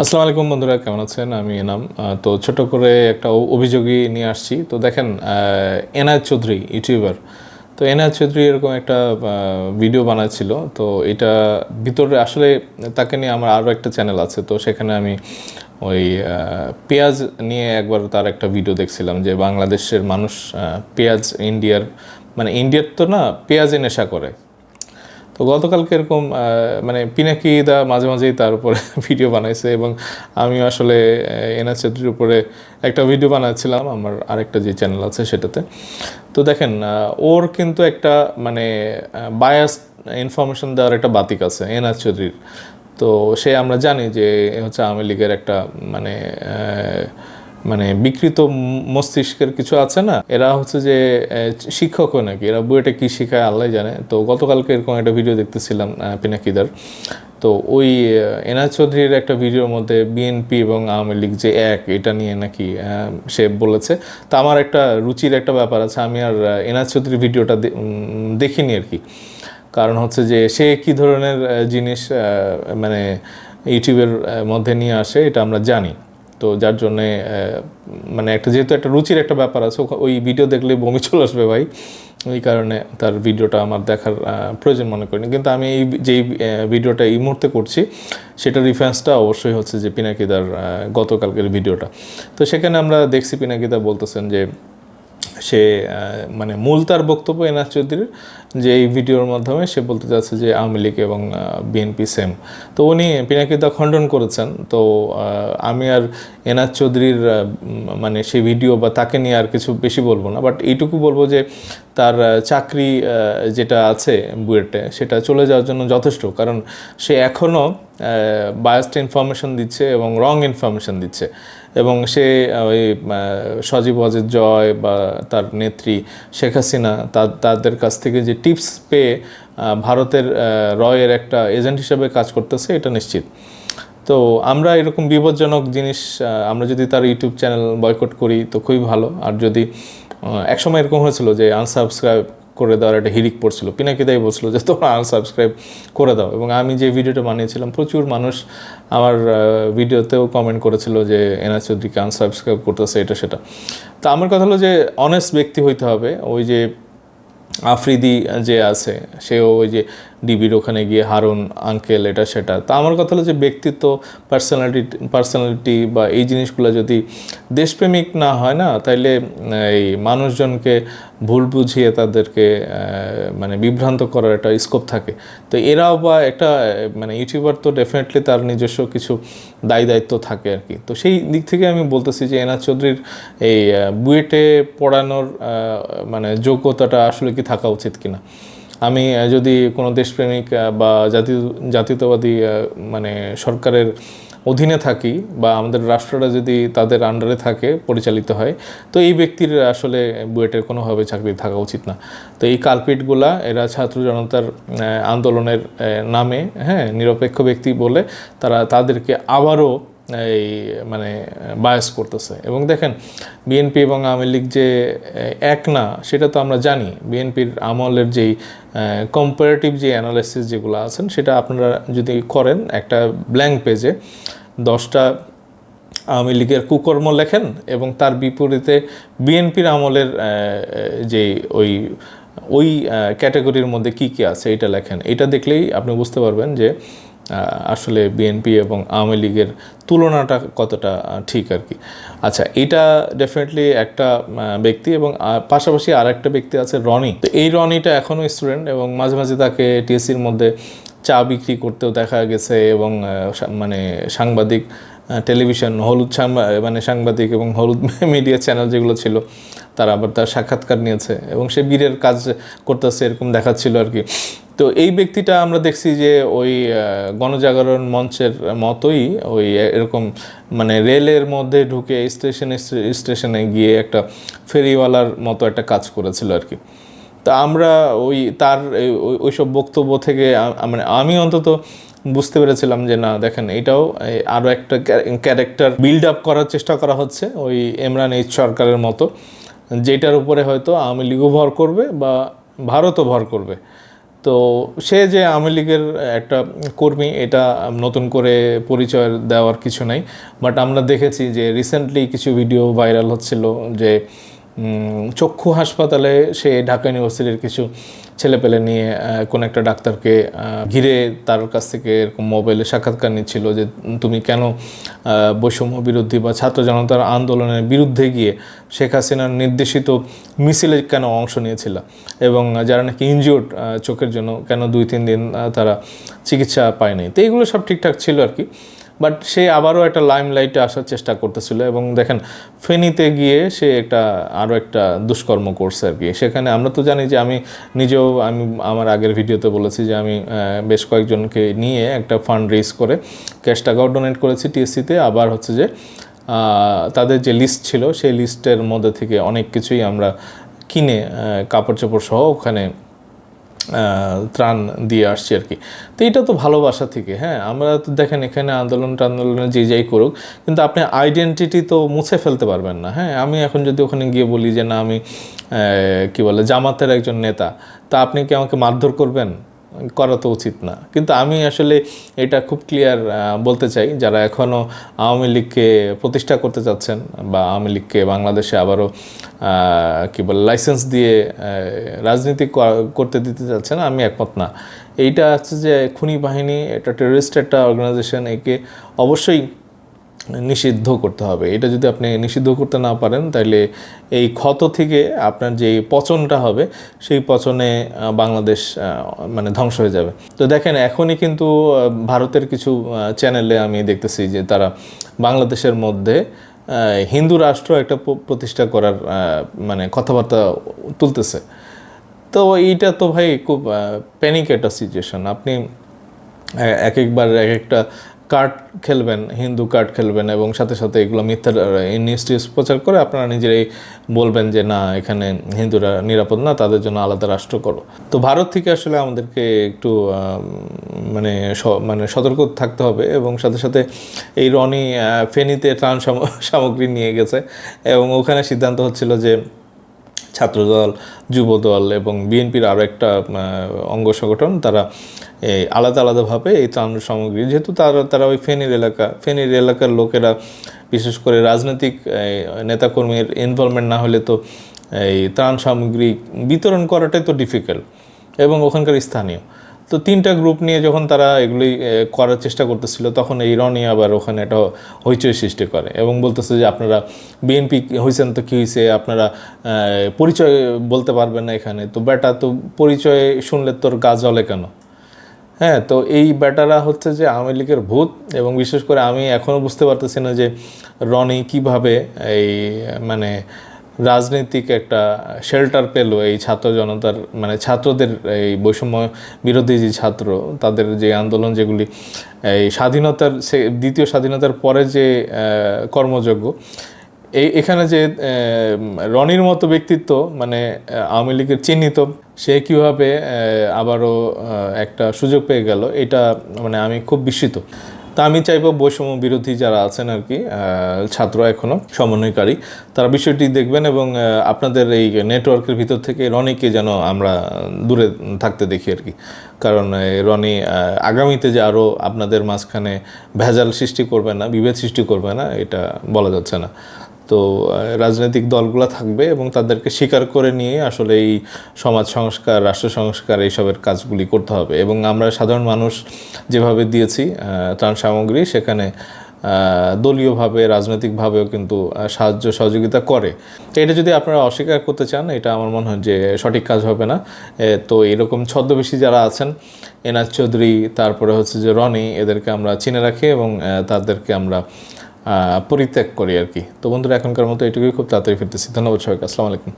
আসসালামু আলাইকুম বন্ধুরা কেমন আছেন? আমি এনাম। তো ছোট করে একটা অভিযোগই নিয়ে আসছি। তো দেখেন আহ, এনায়েত চৌধুরী ইউটিউবার। তো এনায়েত চৌধুরী এরকম একটা ভিডিও বানাচ্ছিল। তো এটা ভিতরে আসলে তাকে নিয়ে আমার আরও একটা চ্যানেল আছে। তো সেখানে আমি ওই পেঁয়াজ নিয়ে একবার তার একটা ভিডিও দেখছিলাম যে বাংলাদেশের মানুষ পেঁয়াজ ইন্ডিয়ার মানে ইন্ডিয়ার তো না পেঁয়াজে নেশা করে। তো গতকালকে এরকম মানে পিনাকি দা মাঝে মাঝেই তার উপরে ভিডিও বানাইছে এবং আমি আসলে চৌধুরীর উপরে একটা ভিডিও বানাচ্ছিলাম, আমার আরেকটা যে চ্যানেল আছে সেটাতে। তো দেখেন ওর কিন্তু একটা মানে বায়াস ইনফরমেশন দেওয়ার একটা বাতিক আছে চৌধুরীর। তো সে আমরা জানি যে হচ্ছে আওয়ামী লীগের একটা মানে মানে বিকৃত মস্তিষ্কের কিছু আছে না? এরা হচ্ছে যে শিক্ষকও নাকি? এরা বুয়েটে কি শেখায় আল্লাহ জানে। তো গতকালকে এরকম একটা ভিডিও দেখতেছিলাম পিনাকিদার তো ওই এনাজ চৌধুরীর একটা ভিডিওর মধ্যে বিএনপি এবং আওয়ামী লীগ যে এক, এটা নিয়ে নাকি সে বলেছে। তা আমার একটা রুচির একটা ব্যাপার আছে, আমি আর এনাজ চৌধুরীর ভিডিওটা দেখিনি আর কি। কারণ হচ্ছে যে, সে কি ধরনের জিনিস মানে ইউটিউবের মধ্যে নিয়ে আসে, এটা আমরা জানি। তো যার জন্যে মানে একটা যেহেতু একটা রুচির একটা ব্যাপার আছে ওই ভিডিও দেখলে বমি চলে আসবে ভাই। এই কারণে তার ভিডিওটা আমার দেখার প্রয়োজন মনে করিনি। কিন্তু আমি এই যেই ভিডিওটা এই মুহূর্তে করছি সেটা রিফারেন্সটা অবশ্যই হচ্ছে যে পিনাকিদার গতকালকের ভিডিওটা তো সেখানে আমরা দেখছি পিনাকিদা বলতেছেন যে সে মানে মূল তার বক্তব্য এনাজ চৌধুরীর, যে এই ভিডিওর মাধ্যমে সে বলতে চাচ্ছে যে আওয়ামী লীগ এবং বিএনপি সেম তো উনি পিনাকিদা খণ্ডন করেছেন। তো আমি আর এনাজ চৌধুরীর মানে সেই ভিডিও বা তাকে নিয়ে আর কিছু বেশি বলব না। বাট এইটুকু বলব যে তার চাকরি যেটা আছে বুয়েটে, সেটা চলে যাওয়ার জন্য যথেষ্ট। কারণ সে এখনও বায়াসড ইনফরমেশন দিচ্ছে এবং রং ইনফরমেশন দিচ্ছে। এবং সে ওই সজীব ওয়াজেদ জয় বা তার নেত্রী শেখ হাসিনা তাদের কাছ থেকে যে টিপস পেয়ে ভারতের রয়ের একটা এজেন্ট হিসেবে কাজ করতেছে, এটা নিশ্চিত। তো আমরা এরকম বিপজ্জনক জিনিস আমরা যদি তার ইউটিউব চ্যানেল বয়কট করি, তো খুবই ভালো। আর যদি একসময় এরকম হয়েছিল যে আনসাবস্ক্রাইব করে দেওয়ার একটা হিরিক পড়ছিল। পিনাকিদাই বলছিল যে, তোমরা আনসাবস্ক্রাইব করে দাও। এবং আমি যে ভিডিওটা বানিয়েছিলাম, প্রচুর মানুষ আমার ভিডিওতেও কমেন্ট করেছিল যে এনা চৌধুরীকে আনসাবস্ক্রাইব করতেছে এটা সেটা। তা আমার কথা হলো যে অনেস্ট ব্যক্তি হইতে হবে। ওই যে আফ্রিদি যে আছে, সেও ওই যে ডিবির ওখানে গিয়ে হারুন, আঙ্কেল, এটা সেটা। তা আমার কথা হলো যে ব্যক্তিত্ব পার্সোনালিটি পার্সোনালিটি বা এই জিনিসগুলো যদি দেশপ্রেমিক না হয় না, তাইলে এই মানুষজনকে ভুল বুঝিয়ে তাদেরকে মানে বিভ্রান্ত করার একটা স্কোপ থাকে। তো এরাও বা একটা মানে ইউটিউবার তো ডেফিনেটলি তার নিজস্ব কিছু দায়ী দায়িত্ব থাকে আর কি। তো সেই দিক থেকে আমি বলতেছি যে এনার চৌধুরীর এই বুয়েটে পড়ানোর মানে যোগ্যতাটা আসলে কি থাকা উচিত কিনা। আমি যদি কোনো দেশপ্রেমিক বা জাতি, জাতীয়তাবাদী মানে সরকারের অধীনে থাকি বা আমাদের রাষ্ট্রটা যদি তাদের আন্ডারে থাকে, পরিচালিত হয়, তো এই ব্যক্তির আসলে বুয়েটের কোনোভাবে চাকরি থাকা উচিত না। তো এই কার্পেটগুলা এরা ছাত্র জনতার আন্দোলনের নামে হ্যাঁ নিরপেক্ষ ব্যক্তি বলে তারা তাদেরকে আবারও এই মানে বায়াস করতেছে। এবং দেখেন বিএনপি এবং আওয়ামী লীগ যে এক না, সেটা তো আমরা জানি। বিএনপির আমলের যেই কম্পারেটিভ যে অ্যানালাইসিস যেগুলো আছেন, সেটা আপনারা যদি করেন, একটা ব্ল্যাঙ্ক পেজে দশটা আওয়ামী লীগের কুকর্ম লেখেন এবং তার বিপরীতে বিএনপির আমলের যে ওই ওই ক্যাটাগরির মধ্যে কি কি আছে, এটা লেখেন। এটা দেখলেই আপনি বুঝতে পারবেন যে আসলে বিএনপি এবং আওয়ামী লীগের তুলনাটা কতটা ঠিক আর কি। আচ্ছা এটা ডেফিনেটলি একটা ব্যক্তি এবং পাশাপাশি আর একটা ব্যক্তি আছে রনি। তো এই রনিটা এখনও স্টুডেন্ট এবং মাঝে মাঝে তাকে টিএসসির মধ্যে চা বিক্রি করতেও দেখা গেছে এবং মানে সাংবাদিক টেলিভিশন হলুদ মানে সাংবাদিক এবং হলুদ মিডিয়া চ্যানেল যেগুলো ছিল, তারা আবার তার সাক্ষাৎকার নিয়েছে এবং সে বীরের কাজ করতেছে এরকম দেখাচ্ছিল আর কি। তো এই ব্যক্তিটা আমরা দেখছি যে ওই গণজাগরণ মঞ্চের মতোই ওই এরকম মানে রেলের মধ্যে ঢুকে স্টেশন, স্টেশনে গিয়ে একটা ফেরিওয়ালার মতো একটা কাজ করেছিল আর কি। তা আমরা ওই তার ওই- ওইসব বক্তব্য থেকে মানে আমি অন্তত বুঝতে পেরেছিলাম যে না, দেখেন এটাও আরও একটা ক্যারেক্টার বিল্ড আপ করার চেষ্টা করা হচ্ছে ওই ইমরান এইচ সরকারের মতো, যেটার উপরে হয়তো আওয়ামী লীগও ভর করবে বা ভারতও ভর করবে। তো সে যে আওয়ামী লীগের একটা কর্মী, এটা নতুন করে পরিচয় দেওয়ার কিছু নাই। বাট আমরা দেখেছি যে রিসেন্টলি কিছু ভিডিও ভাইরাল হচ্ছিল যে চক্ষু হাসপাতালে সে ঢাকা ইউনিভার্সিটির কিছু ছেলেপেলে নিয়ে কোনো একটা ডাক্তারকে ঘিরে তার কাছ থেকে এরকম মোবাইলে সাক্ষাৎকার নিচ্ছিল যে তুমি কেন বৈষম্য বিরোধী বা ছাত্র জনতার আন্দোলনের বিরুদ্ধে গিয়ে শেখ হাসিনার নির্দেশিত মিছিলে কেন অংশ নিয়েছিল এবং যারা নাকি ইনজিওর্ড চোখের জন্য কেন দুই, তিন দিন তারা চিকিৎসা পায়নি। তো এইগুলো সব ঠিকঠাক ছিল আর কি। বাট সে আবারও একটা লাইমলাইটে আসার চেষ্টা করতেছিল এবং দেখেন, ফেনীতে গিয়ে সে একটা আরও একটা দুষ্কর্ম করছে আর কি। সেখানে আমরা তো জানি যে আমি নিজেও, আমি, আমার আগের ভিডিওতে বলেছি যে আমি বেশ কয়েকজনকে নিয়ে একটা ফান্ড রেজ করে ক্যাশ টাকাও ডোনেট করেছি টিএসসিতে আবার হচ্ছে যে তাদের যে লিস্ট ছিল, সেই লিস্টের মধ্যে থেকে অনেক কিছুই আমরা কিনে কাপড় চোপড় সহ ওখানে ত্রাণ দিয়ে আসছি আর কি। তো এটা তো ভালোবাসা থেকে হ্যাঁ? আমরা তো দেখেন এখানে আন্দোলন টান্দোলনে যে যাই করুক, কিন্তু আপনি আইডেন্টিটি তো মুছে ফেলতে পারবেন না হ্যাঁ? আমি এখন যদি ওখানে গিয়ে বলি যে, না, আমি কি বলে, জামাতের একজন নেতা, তা আপনি কি আমাকে মারধর করবেন? করা তো উচিত না। কিন্তু আমি আসলে এটা খুব ক্লিয়ার বলতে চাই, যারা এখনও আওয়ামী লীগকে প্রতিষ্ঠা করতে চাচ্ছেন বা আওয়ামী লীগকে বাংলাদেশে আবারও কি বলে লাইসেন্স দিয়ে রাজনীতি করতে দিতে চাচ্ছেন, আমি একমত না। এইটা হচ্ছে যে খুনি বাহিনী, এটা টেররিস্ট একটা অর্গানাইজেশন একে অবশ্যই নিষিদ্ধ করতে হবে। এটা যদি আপনি নিষিদ্ধ করতে না পারেন তাহলে এই ক্ষত থেকে আপনার যে পচনটা হবে, সেই পচনে বাংলাদেশ মানে ধ্বংস হয়ে যাবে। তো দেখেন, এখনই কিন্তু ভারতের কিছু চ্যানেলে আমি দেখতেছি যে তারা বাংলাদেশের মধ্যে হিন্দু রাষ্ট্র একটা প্রতিষ্ঠা করার মানে কথাবার্তা তুলতেছে। তো এইটা তো ভাই খুব প্যানিক একটা সিচুয়েশন আপনি এক, একবার এক, একটা কার্ড খেলবেন, হিন্দু কার্ড খেলবেন এবং সাথে সাথে এগুলো মিথ্যা নিউজ টিউজ প্রচার করে আপনারা নিজেরাই বলবেন যে না, এখানে হিন্দুরা নিরাপদ না, তাদের জন্য আলাদা রাষ্ট্র করো। তো ভারত থেকে আসলে আমাদেরকে একটু মানে মানে সতর্ক থাকতে হবে এবং সাথে সাথে এই রনি ফেনীতে ত্রাণ সাম- সামগ্রী নিয়ে গেছে এবং ওখানে সিদ্ধান্ত হচ্ছিল যে ছাত্রদল, যুবদল এবং বিএনপির আরও একটা অঙ্গ সংগঠন, তারা এই আলাদা আলাদাভাবে এই ত্রাণ সামগ্রী, যেহেতু তারা তারা ওই ফেনীর এলাকা, ফেনীর এলাকার লোকেরা, বিশেষ করে রাজনৈতিক নেতাকর্মীর ইনভলভমেন্ট না হলে তো এই ত্রাণ সামগ্রী বিতরণ করাটাই তো ডিফিকাল্ট এবং ওখানকার স্থানীয়। তো তিনটা গ্রুপ নিয়ে যখন তারা এগুলি করার চেষ্টা করতেছিল, তখন এই রনি আবার ওখানে একটা হইচই সৃষ্টি করে এবং বলতেছে যে, আপনারা বিএনপি হয়েছেন তো কী হয়েছে আপনারা পরিচয় বলতে পারবেন না এখানে। তো বেটা তো পরিচয় শুনলে তোর গা জ্বলে কেন? হ্যাঁ তো এই ব্যাটারা হচ্ছে যে আওয়ামী লীগের ভূত এবং বিশেষ করে আমি এখনও বুঝতে পারতেছি না যে রনি কীভাবে এই মানে রাজনৈতিক একটা শেল্টার পেল এই ছাত্র জনতার মানে ছাত্রদের এই বৈষম্য বিরোধী যে ছাত্র তাদের যে আন্দোলন যেগুলি এই স্বাধীনতার সে দ্বিতীয় স্বাধীনতার পরে যে আহ, কর্মযজ্ঞ এই এখানে যে রনির মতো ব্যক্তিত্ব মানে আওয়ামী লীগের চিহ্নিত সে কীভাবে আবারও একটা সুযোগ পেয়ে গেল এটা মানে আমি খুব বিস্মিত। তা আমি চাইব বৈষম্য বিরোধী যারা আছেন আর কি ছাত্র এখনও সমন্বয়কারী, তারা বিষয়টি দেখবেন এবং আপনাদের এই নেটওয়ার্কের ভিতর থেকে রনিকে যেন আমরা দূরে থাকতে দেখি আর কি। কারণ রনি আগামীতে যে আরও আপনাদের মাঝখানে ভেজাল সৃষ্টি করবে না, বিভেদ সৃষ্টি করবে না, এটা বলা যাচ্ছে না। তো রাজনৈতিক দলগুলো থাকবে এবং তাদেরকে স্বীকার করে নিয়ে আসলে এই সমাজ সংস্কার, রাষ্ট্র সংস্কার এইসবের কাজগুলি করতে হবে। এবং আমরা সাধারণ মানুষ যেভাবে দিয়েছি ত্রাণ সামগ্রী, সেখানে দলীয়ভাবে, রাজনৈতিকভাবেও কিন্তু সাহায্য, সহযোগিতা করে। এটা যদি আপনারা অস্বীকার করতে চান, এটা আমার মনে হয় যে সঠিক কাজ হবে না। তো এরকম ছদ্মবেশী যারা আছেন এনাজ চৌধুরী, তারপরে হচ্ছে যে রনি, এদেরকে আমরা চিনে রাখি এবং তাদেরকে আমরা পরিত্যাগ করি আর কি। তো বন্ধুরা, এখনকার মতো এটুকুই। খুব তাড়াতাড়ি ফিরতেছি। ধন্যবাদ সবাইকে। আসসালামু আলাইকুম।